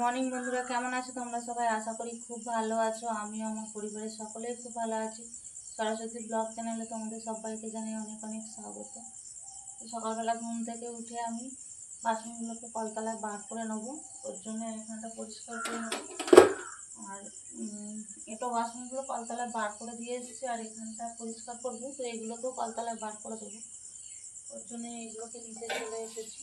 Morning বন্ধুরা, কেমন আছো? তোমরা সবাই আশা করি খুব ভালো আছো। আমিও আমার পরিবারের সকলেই খুব ভালো আছি। সরস্বতী ব্লগ চ্যানেলে তোমাদের সবাইকে জানাই অনেক অনেক স্বাগত। সকালবেলা ঘুম থেকে উঠে আমি বাসনগুলোকে কলতলায় বার করে নেব। ওর জন্য এখানটা পরিষ্কার করে নেব। আর এটো বাসনগুলো কলতলায় বার করে দিয়ে এসেছি আর এখানটা পরিষ্কার করব। তো এগুলোকেও কলতলায় বার করে দেবো। ওর জন্য এগুলোকে নিতে চলে এসেছি।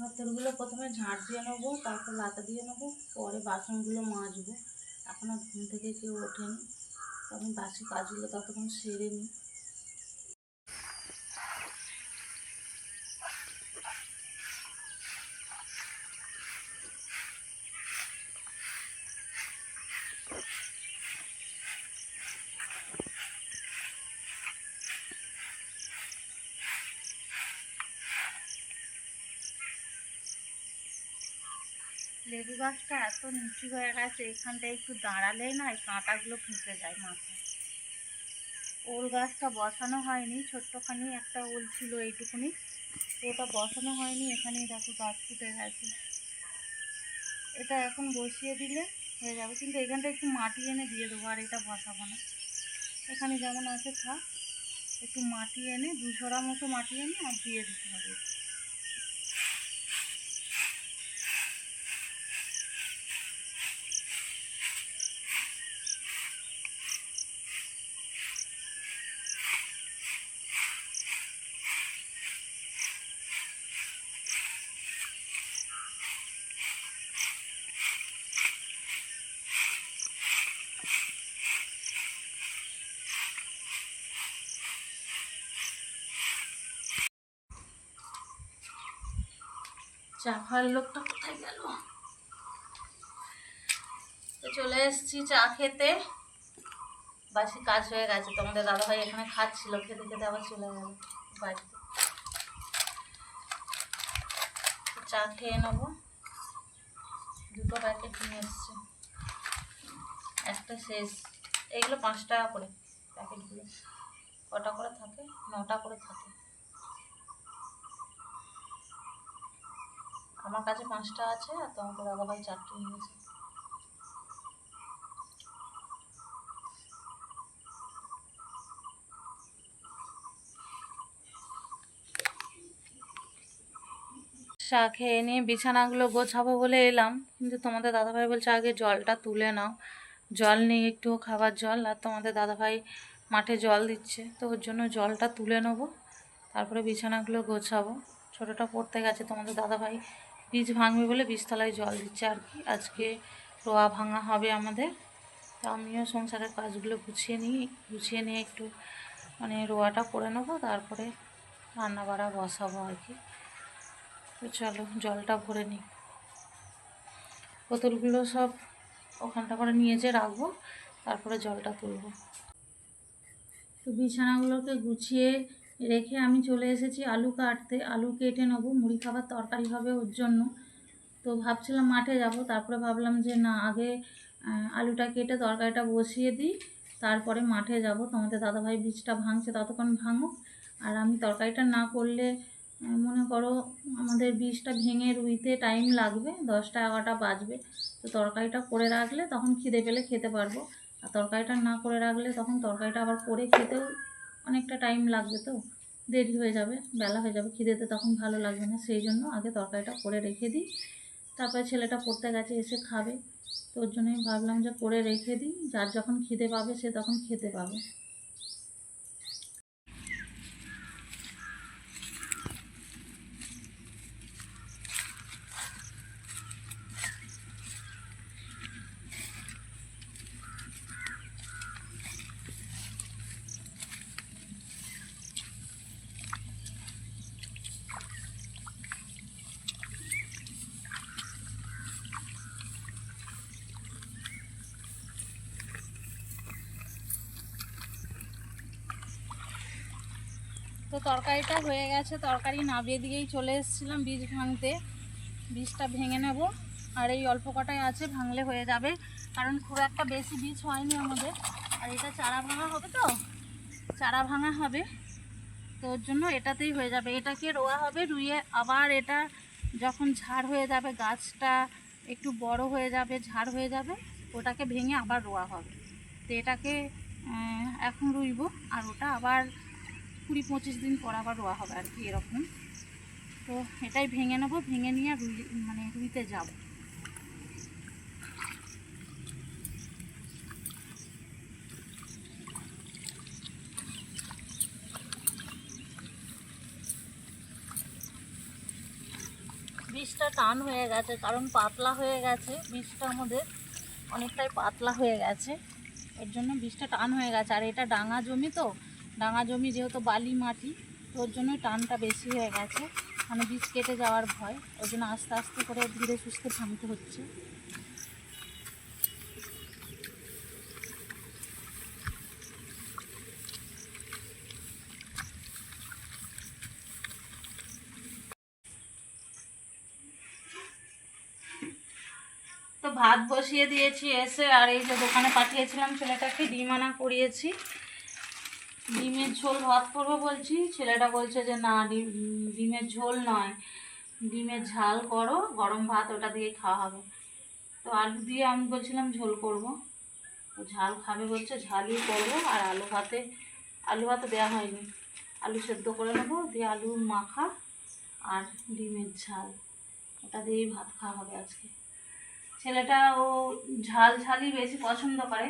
ভাতেরগুলো প্রথমে ঝাঁট দিয়ে নেব, তারপর লাতা দিয়ে নেব, পরে বাসনগুলো মাজবো। এখন আর ঘুম থেকে কেউ ওঠেনি, তখন বাসি কাজগুলো ততক্ষণ সেরে নিই। লেবু গাছটা এত নিচু হয়ে গেছে, এখানটায় একটু দাঁড়ালেই না কাঁটাগুলো ফেঁসে যায় মাথায়। ওল গাছটা বসানো হয়নি, ছোট্টখানি একটা ওল ছিল এইটুকুনি, ওটা বসানো হয়নি, এখানেই দেখো গাছ ফুটে গেছে। এটা এখন বসিয়ে দিলে হয়ে যাবে, কিন্তু এখানটা একটু মাটি এনে দিয়ে দেবো, আর এটা বসাবো না। এখানে যেমন আছে থাক, একটু মাটি এনে দুশোরা মতো মাটি এনে আর দিয়ে দিতে হবে। চা খাওয়ার লোকটা কোথায় গেল? তো চলে এসেছি চা খেতে। বাসি কাজ হয়ে গেছে, তোমাদের দাদাভাই এখানে খাচ্ছিল, খেতে খেতে আবার চলে গেল বাড়িতে। চা খেয়ে নেব। দুটো প্যাকেট নিয়ে এসছে। একটা শেষ। এইগুলো পাঁচ টাকা করে প্যাকেটগুলো কটা করে থাকে? নটা করে থাকে। আমার কাছে পাঁচটা আছে আর তোমাকে দাদাভাই চারটে নিয়েছে চা খেয়ে নিয়ে বিছানাগুলো গোছাবো বলে এলাম, কিন্তু তোমাদের দাদাভাই বলছে আগে জলটা তুলে নাও। জল নেই একটু খাবার জল, আর তোমাদের দাদাভাই মাঠে জল দিচ্ছে, তো ওর জন্য জলটা তুলে নেব, তারপরে বিছানাগুলো গোছাবো। ছোটোটা পড়তে গেছে, তোমাদের দাদাভাই বীজ ভাঙবে বলে বীজতলায় জল দিচ্ছে আর কি। আজকে রোয়া ভাঙা হবে আমাদের। তো আমিও সংসারের কাজগুলো গুছিয়ে নিই, গুছিয়ে নিয়ে একটু মানে রোয়াটা করে নেব, তারপরে রান্না বাড়া বসাবো আর কি। তো চলো জলটা ভরে নিই। বোতলগুলো সব ওখানটা করে নিয়ে যেয়ে রাখব, তারপরে জলটা তুলবো। তো বিছানাগুলোকে গুছিয়ে রেখে আমি চলে এসেছি আলু কাটতে। আলু কেটে নেব, মুড়ি খাবার তরকারি হবে ওর জন্য। তো ভাবছিলাম মাঠে যাব, তারপরে ভাবলাম যে না, আগে আলুটা কেটে তরকারিটা বসিয়ে দিই, তারপরে মাঠে যাব। তোমাদের দাদাভাই বীজটা ভাঙছে, ততক্ষণ ভাঙুক। আর আমি তরকারিটা না করলে মনে করো আমাদের বীজটা ভেঙে রুইতে টাইম লাগবে, দশটা এগারোটা বাজবে। তো তরকারিটা করে রাখলে তখন খিদে পেলে খেতে পারব। আর তরকারিটা না করে রাখলে তখন তরকারিটা আবার করে খেতেও অনেকটা টাইম লাগবে তো? দেরি হয়ে যাবে, বেলা হয়ে যাবে, খিদেতে তখন ভালো লাগবে না। সেই জন্য আগে তরকারিটা করে রেখে দিই। তারপরে ছেলেটা পড়তে গেছে, এসে খাবে। তো ওর জন্যই ভাবলাম যে করে রেখে দিই। যার যখন খিদে পাবে, সে তখন খেতে পাবে। তো তরকারিটা হয়ে গেছে, তরকারি নাবিয়ে দিয়েই চলে এসেছিলাম বীজ ভাঙতে। বীজটা ভেঙে নেব। আর এই অল্প কটাই আছে, ভাঙলে হয়ে যাবে। কারণ খুব একটা বেশি বীজ হয়নি আমাদের। আর এটা চারা ভাঙা হবে তো? চারা ভাঙা হবে। তো ওর জন্য এটাতেই হয়ে যাবে। এটাকে রোয়া হবে, রুইয়ে আবার এটা যখন ঝাড় হয়ে যাবে, গাছটা একটু বড় হয়ে যাবে, ঝাড় হয়ে যাবে, ওটাকে ভেঙে আবার রোয়া হবে। তো এটাকে এখন রুইব। আর ওটা আবার কুড়ি পঁচিশ দিন পর আবার রোয়া হবে আর কি এরকম। তো এটাই ভেঙে নেব, ভেঙে নিয়ে রুই মানে রুইতে যাব। বীজটা টান হয়ে গেছে, কারণ পাতলা হয়ে গেছে। বীজটা আমাদের অনেকটাই পাতলা হয়ে গেছে। এর জন্য বীজটা টান হয়ে গেছে। আর এটা ডাঙা জমি তো ডাঙা জমি যেহেতু বালি মাটি, তো ওর জন্য টানটা বেশি হয়ে গেছে। মানে বীজ কেটে যাওয়ার ভয় ওই জন্য আস্তে আস্তে করে ধীরে সুস্থে ভাঙতে হচ্ছে। ভাত বসিয়ে দিয়েছি, এসে আর এই যে দোকানে পাঠিয়েছিলাম, ছেলেটাকে ডিম আনা করিয়েছি। ডিমের ঝোল ভাত করব বলছি। ছেলেটা বলছে যে, না, ডিম, ডিমের ঝোল নয়। ডিমের ঝাল করো, গরম ভাত ওটা দিয়ে খাওয়া হবে। তো আলু দিয়ে আমি বলছিলাম, ঝোল করব। তো ঝাল খাবে বলছে, ঝালই করব। আর আলু ভাতে আলু ভাতে দেওয়া হয়নি। আলু সেদ্ধ করে নেব, দিয়ে আলু মাখা আর ডিমের ঝাল। ওটা দিয়েই ভাত খাওয়া হবে আজকে। ছেলেটা ও ঝাল ঝালই বেশি পছন্দ করে।